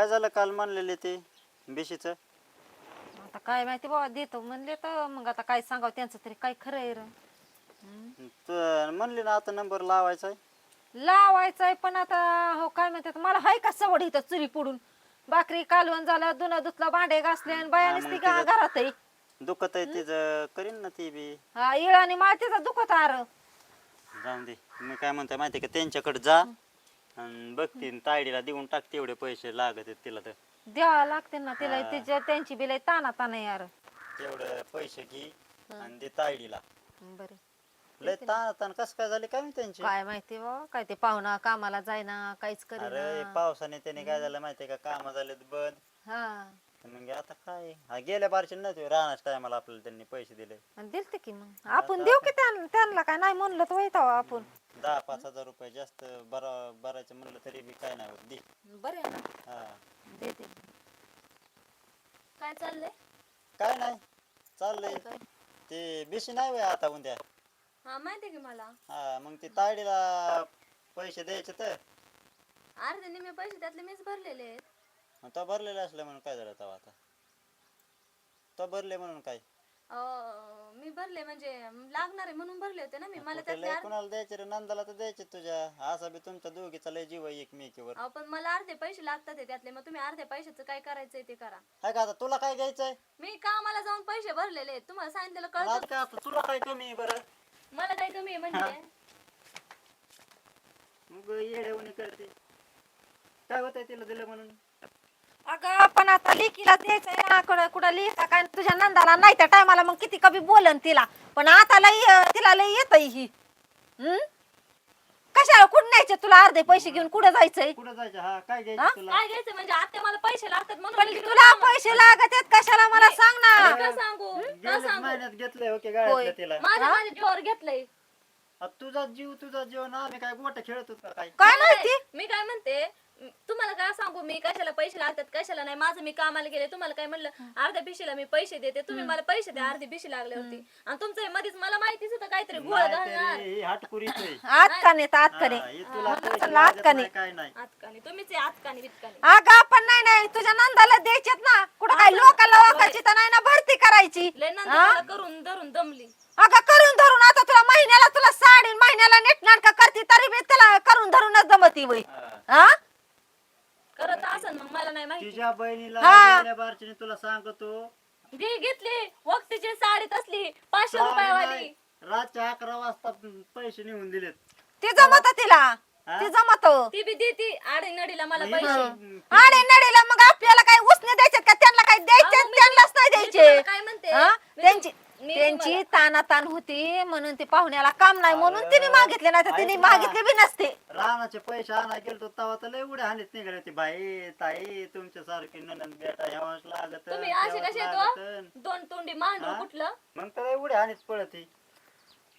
काय झालं काल म्हणलेले ते बिशीचं? आता काय माहिती बाबा देतो म्हणले तर मग आता काय सांगावं त्यांचं तरी काय खरं आहे रे. हम्म. तू म्हणली ना आता नंबर लावायचा आहे लावायचंय पण आता हो काय म्हणतात मला हाय का सवड इथं चुरी पुडून भाकरी कालवण झालं धुणं धुतलं भांडे घासले आणि बायानेच ती घरात आहे दुखत आहे तिचं. करीन ना ती बी. हा इळाने मातीचा दुखत आर. जाऊन दे. मी काय म्हणतोय माहिती आहे का? त्यांच्याकडे जा. आणि बघतीन तायडीला देऊन टाक तेवढे पैसे लागत आहेत तिला तर. द्यावं लागते ना तिला हा. तिच्या त्यांची बिल ताना ताना यार. तेवढे पैसे घे आणि दे तायडीला. बरं. लय ताण ताण कसं काय झाले काय माहिती त्यांची? काय माहिती बाबा काय ते पाहुणा कामाला जायना काहीच अरे करेना पावसाने त्याने काय झालं माहितीये का? काम झाले बंद. हा. आता काय? हा गेल्या बारचे नव्हते राहण्याच्या टायमाला आपल्याला त्यांनी पैसे दिले. दिलते की मग. आपण देऊ की त्यां- त्यांना काय? नाही म्हणलं तर वैताव आपण. दहा पाच हजार रुपये जास्त बरा भरायचं म्हणलं तरी बी काय नाही होत दे. बरे ना. हा. काय चाललंय? काय नाही. चाललंय. ते बेशी नाही वय आता उद्या. हा माहितीये की मला. हा मग ते तायडीला पैसे द्यायचे तर. अर्धे निम्मे पैसे त्यातले मीच भरलेले आहेत. मग तो भरलेला असलं म्हणून काय झालं तेव्हा आता? तो भरले म्हणून काय अं, मी भरले म्हणजे लागणार आहे म्हणून भरले होते ना मी. मला कुठे त्यातले लय अर्धे- कुणाला द्यायचे रे? नंदाला तर द्यायचे तुझ्या. असा बी तुमच्या दोघीचा लय जीव आहे एकमेकीवर. अहो, पण मला अर्धे पैसे लागतात आहे त्यातले. मग तुम्ही अर्ध्या पैशाचं काय करायचंय ते करा. काय का आता तुला काय घ्यायचंय मी कामाला जाऊन पैसे भरलेले आहेत. तुम्हाला सांगितलेलं कळतं? काय आता तुला काय कमी आहे बरं? मला काय कमी आहे म्हणजे? मग येड्यावणी करते. काय होतंय तिला दिलं म्हणून? अगं पण आता लेकीला द्यायचंय ना कुठं कुठं लिहिता काय तुझ्या नंदाला नाही त्या टायमाला मग किती कमी बोलन तिला. पण आता लई अं, तिला लई येत ही. हम्म कशाला कुठं न्यायचे तुला अर्धे पैसे घेऊन कुठं जायचंय? कुठं जायचं? हा काय हा? तुला? काय घ्यायचं म्हणजे आता मला पैसे लागतात म्हणून पण मी तिकडे तुला पैसे लागत आहेत कशाला मला सांग ना. का सांगू? का गेल्याच सांगू? महिन्यात घेतलंय ओके गाड्यातलं तिला. माझ्या माझ्या जीवावर घेतलंय. आ, तुझा जीव तुझा जीव ना आम्ही काय गोट खेळत होतो का काय? काय माहिती? मी काय म्हणते म, तुम्हाला काय सांगू मी कशाला पैसे लागतात कशाला नाही? माझं मी कामाला गेले तुम्हाला काय म्हणलं? अर्ध्या पिशीला मी पैसे देते तुम्ही मला पैसे द्या अर्धी पिशी लागली होती. आणि तुमचं हे मध्येच मला माहितीच होतं काहीतरी घोळ घालणार. तरी ही हाटकुरीच आहे आत का नेत आत नाही, नाही. काय नाही. आतकानी तुम्हीच आहे आतकानी अगं आपण नाही नाही. तुझ्या नंदाला द्यायच्यात ना. कुठं काय लोकांना वाकायची तर नाही ना भरती करायची. लय नंतर मला करून धरून दमली. अगं करून धरून. आता तुला महिन्याला तुला साडी महिन्याला नीट नाटक करते तरी बी त्याला करून धरूनच जमती वय हा. करत असन मग मला नाही माहिती. तिच्या बहिणीला हा. गेल्या बारचीने तुला सांगतो. दी घेतली. वक्तीची साडी तसली. पाचशे रुपयावाली. रातच्या अकरा वाजता पैसे निघून दिलेत. ते जमत तिला? ते जमत. ती बी देती. आडी नडीला मला पैसे. आणि नडीला मग आपल्याला काय उसने द्यायचे का? त्यांना काय द्यायचे अहो, मी त्यांनाच नाही मी द्यायचे. तुम्हाला काय म्हणते? हा? मी त्यांची तुम- त्यांची तानातान होती म्हणून ते पाहुण्याला काम नाही म्हणून तिने मागितले नाही तर तिने ऐक ना. मागितले बी नसते रानाचे पैसे आणा गेलतो तेव्हा तर लय उड्या हानीत निघाले होते बाई ताई तुमच्या सारखी ननंद बेटा ह्यावाच लागत तुम्ही असे कसे. येतो दोन तोंडी मांडू हा? कुठलं मग तर लय उड्या हानीत पळत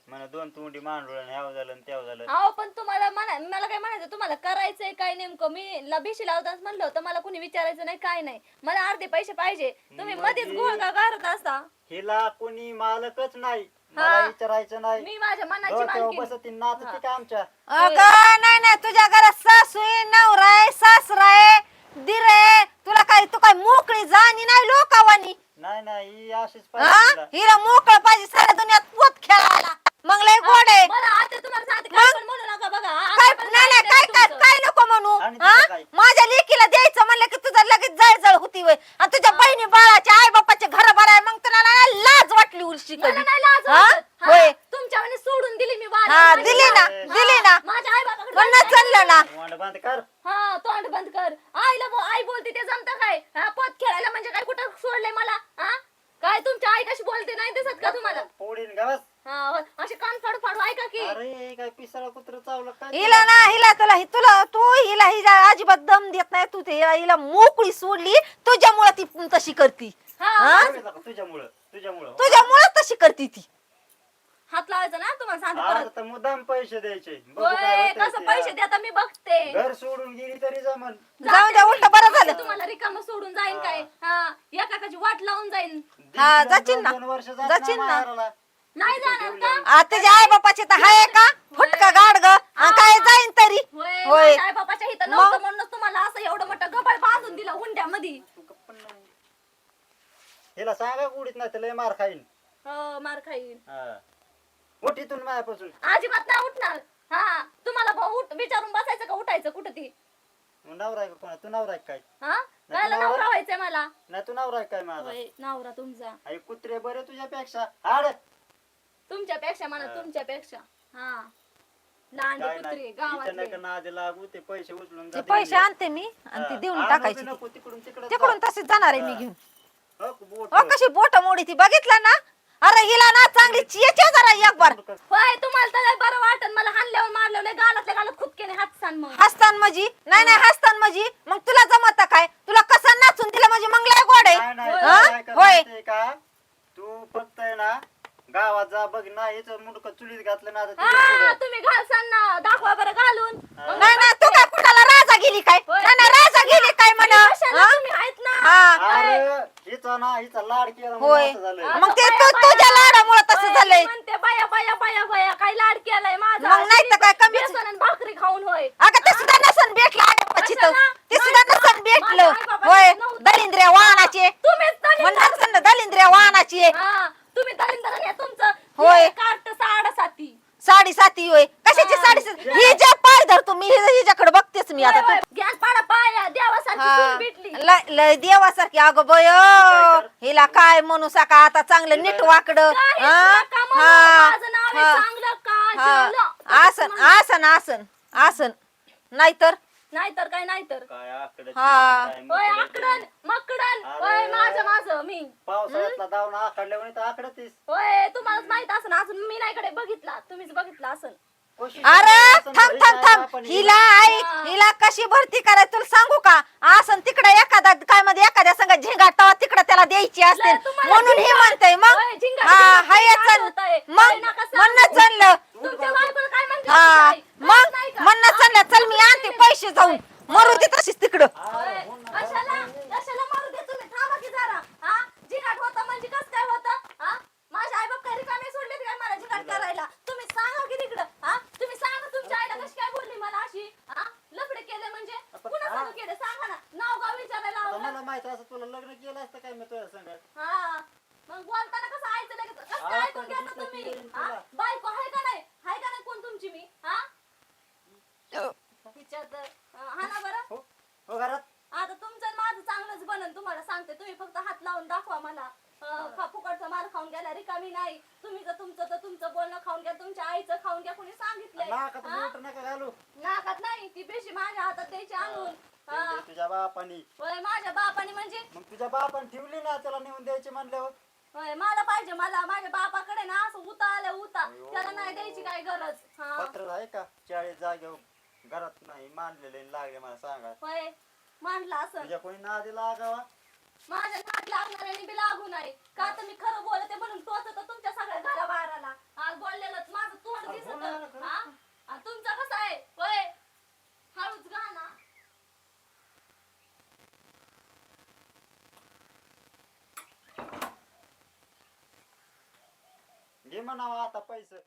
दोन तोंडी मांडूळ ह्याव झालं आणि त्याव झालं. अहो पण तुम्हाला म्हणा मला काय म्हणायचं तुम्हाला करायचंय काय नेमकं? मी लभिशी लावताच म्हणलं होतं मला कुणी विचारायचं नाही काय नाही. मला अर्धे पैसे पाहिजे. तुम्ही मध्येच गोळ का गारत असता? हिला कोणी मालकच नाही. हा. मला विचारायचं नाही. मी माझ्या मनाची डोक्यावर मालकी बसती नाच ती का आमच्या? अगं नाही नाही तुझ्या घरात सासू आहे नवरा आहे सासरा आहे दीर आहे. तुला काय तू काय मोकळी जाणी नाही लोकावानी नाही नाही ही अशीच पाहिजे. हिला मोकळ पाहिजे साऱ्या दुनियात पोत मग लय गोड आहे मला आता तुम्हाला सांगते काय पण म्हणू नका बघा काय आता पण नाही नाही काय सांगितलंय काय तुमचं. काय नको म्हणू आणि हा? तिचं काय? माझ्या लेकीला द्यायचं म्हणलं की तुझं लगेच जळजळ होती वय आणि तुझ्या बहिणी बाळाच्या आई बापाचे घर भराय मग तुला ना लाज वाटली उलशी मला कधी नाही लाज हा? वाटत. हा, होय. तुमच्यावानी सोडून दिली मी. हा दिली ना दिली ना माझ्या आई पण जायचं चाललं ना वांड बांध कर हा तोंड बंद कर आईला बो- आई बोलते ते जमतं काय हा पद खेळायला म्हणजे काय कुठं सोडलंय मला हा काय तुमच्या आई कशी बोलते नाही दिसत का तुम्हाला? पोडीन गावास हा. अशी कान फाडू फाडू ऐका की. अरे काय पिसाळा कुत्र चावलं काय हिला ना हिला तुला हि- तुला तू हिला हिला अजिबात दम देत नाही. तू ते हिला हिला मोकळी सोडली तुझ्यामुळे ती तशी करती. हा. हा? तुझ्यामुळं? तुझ्यामुळं? तुझ्यामुळे तशी करती ती. हात लावायचा ना तुम्हाला सांगते आज परत. मुद्दाम पैसे द्यायचे. बघू काय होय होतंय कसं ते. पैसे द्या आता मी बघते. घर सोडून गेली तरी जमन. जाऊ द्या उलट बरं झालं. तुम्हाला रिकाम सोडून जाईन काय. हा एकाची वाट लावून जाईन. हा, जाशील ना. दोन वर्ष जात जाशील ना. माहेराला. नाही जाणार का? आ तुझ्या आई बापाचे तर हाय का? फुटका गाड ग काय जाईन तरी? होय बापाच्या इथं? नव्हतं म्हणून तुम्हाला असं एवढं मोठं गबाळ बांधून दिला हुंड्यामध्ये. हिला सांगा उडीत नाही तर लय मार खाईन. हो मार खाईन. हा. उठ इथून मायापासून. अजिबात नाही उठणार. हा तुम्हाला भाऊ उठ विचारून बसायचं का उठायचं कुठं ती नवरा आहे का कोणा तू नवरा आहे काय? हा? कायला नवरा? नवरा व्हायचंय मला. नाही तू नवरा आहे काय माझा? होय, नवरा तुमचा. आई कुत्रे बरे तुझ्यापेक्षा. हाड. तुमच्यापेक्षा म्हणा हा. तुमच्यापेक्षा. हा. लांडे काय कुत्रे नाही इथं गावातले नका नादी लागू ते पैसे उचलून ते पैसे. आणते मी आणि ते हा. देऊन आणू टाकायचे बी नको तिकडून तिकडे तिकडून तशीच जाणार आहे मी हा. घेऊन. हो, बोट. अ कशी बोट मोडी ती बघितलं ना? अरे हिला ना चांगली चियाच्या जरा एक बार होय तुम्हाला तर बरं वाटत मला हाणल्यावर मारल्यावर गालातल्या गालात खुदकेने हात सांग मग हसतान मजी नाही नाही हसतान मजी मग तुला जमत काय तुला कसं नाचून दिलं म्हणजे मग लय गोड आहे नाही, हा? होय. माहितीये का तू फक्त आहे ना गावात जा बघ ना हिचं मुंडक चुलीत घातलं ना आता तिला हा पुढं. तुम्ही घालसान ना दाखवा बरं घालून हा. मग नाही नाही तू काय कुणाला राजा गेली काय होय. नाही नाही राजा गेली काय म्हण तुम्ही कशाला तुम्ही आहेत ना हा अरे हिचा ना हिचा लाड केला म्हणून होय. असं झालंय. मग ते तू तुझ्या लाडामुळे तसं होय, झालंय मी म्हणते बाया बाया बाया बाया काय लाड केलाय माझा मग नाही तर काय कमीच. बेसन आणि भाकरी खाऊन होय अगं ते सुद्धा नसन भेटलं अगं पछी तर कशाला? ते सुद्धा माझ्या- नसन भेटलं माझ्या आई-बाबांनी होय नव्हतं. दलिंद्र्या वाहनाचे तुम्हीच दलिंदर- म्हणणार सन्न दलिंद्र्या वाहनाची हा तुम्ही दलिंदर आहे तुमचं होय. हे कार्ट साडेसाती साडी साती होय कशाची हा. साडी साती ही ज्या पाय धरतो मी हि- हिच्याकडे बघतेच मी आता होय, होय. गॅस पाडा पाया देवासारखी सून भेटली हा. लय- लय देवासारखी अगं बय? हिला काय म्हणू सका आता चांगलं नीट वाकडं काहीच हा? नका म्हणू. हा. माझं नाव आहे हा. चांगलं काजल. हा. आसन आसन आसन आसन नाहीतर नाहीतर काय नाहीतर काय आकड्याची, हा. काय होय. आकडन मकडन. होय माझं माझं मी पावसाळ्यातला तर आकडतीस होय तुम्हालाच माहीत असन अजून मी नाही कडे बघितला तुम्हीच बघितला असन कोशिश अरे थांब असं थांब थांब हिला ऐक हा. हिला कशी भरती करायची तुला सांगू का आसन तिकडे एखादा काय मध्ये एखाद्या संग झिंगाटावा तिकडे त्याला द्यायची असते म्हणून हे म्हणतंय मग हा झिंगाट हाय काय चल होतंय? मग. म्हणणं चाललं हा आई? मग? म्हणणं चाललं चल मी आणते पैसे जाऊन मरू दे तशीच तिकडं होय, कशाला कशाला मारू दे तुम्ही थांबा की जरा हा झिंगाट होता म्हणजे कस काय होतं हा माझ्या आई बाप काही रिकामे सोडले काय मला झिंगाट करायला तुम्ही सांगा की तिकडं हा तुम्ही सांगा तुमच्या आईला कशी काय बोलली मला अशी हा लफडे केले म्हणजे आपण- पुन्हा हा. सांगू केले सांगा ना नाव गाव विचारायला आता लावलं मला माहीत असं तुला लग्न केलं असतं काय मी तुझ्या संग हा मग बोलताना कसं ऐकलं लगेच कसं काय हा, ऐकून पण घेता दुसरं तुम्ही केलं हा? तुला. बायको आहे का नाही आहे का नाही कोण तुमची मी हा तिच्यात अं, हा ना बरं हो हो घरात आता तुमचं आणि माझं चांगलंच बनन तुम्हाला सांगते तुम्ही फक्त हात लावून दाखवा मला अं, खा फुकटचा मार खाऊन गेला रिकामी नाही. तुम्ही जर तुमचं तर तुमचं बोलणं खाऊन घ्या तुमच्या आईचं खाऊन घ्या कोणी सांगितलंय. नाकात हा? बोट नका घालू. नाकात नाही ती पेशी माझ्या हातात द्यायची आणून. हा. ठेवली तुझ्या बापानी. होय माझ्या बापाने म्हणजे? मग तुझ्या बापान ठेवली ना त्याला नेऊन द्यायची म्हणल्यावर? होय मला पाहिजे मला माझ्या बापाकडे ना असं उता आलं उता. अयो. त्याला नाही द्यायची काय गरज? हा. पत्र आहे का? चाळीस जागेवर घरात नाही मानलेले लागले मला सांगा. होय मांडला असं. तुझ्या कोणी नादी लागावा? माझ्या नाक लागणाऱ्याने बी लागू नाही. का तर मी खरं बोलते म्हणून तोच तर तुमच्या सगळ्या घराबाहेराला आज बोललेलंच माझं तोंड दिसत. हा? आणि तुमचं कसं आहे? होय? हळूच गाणं घे म्हणावा आता पैसे.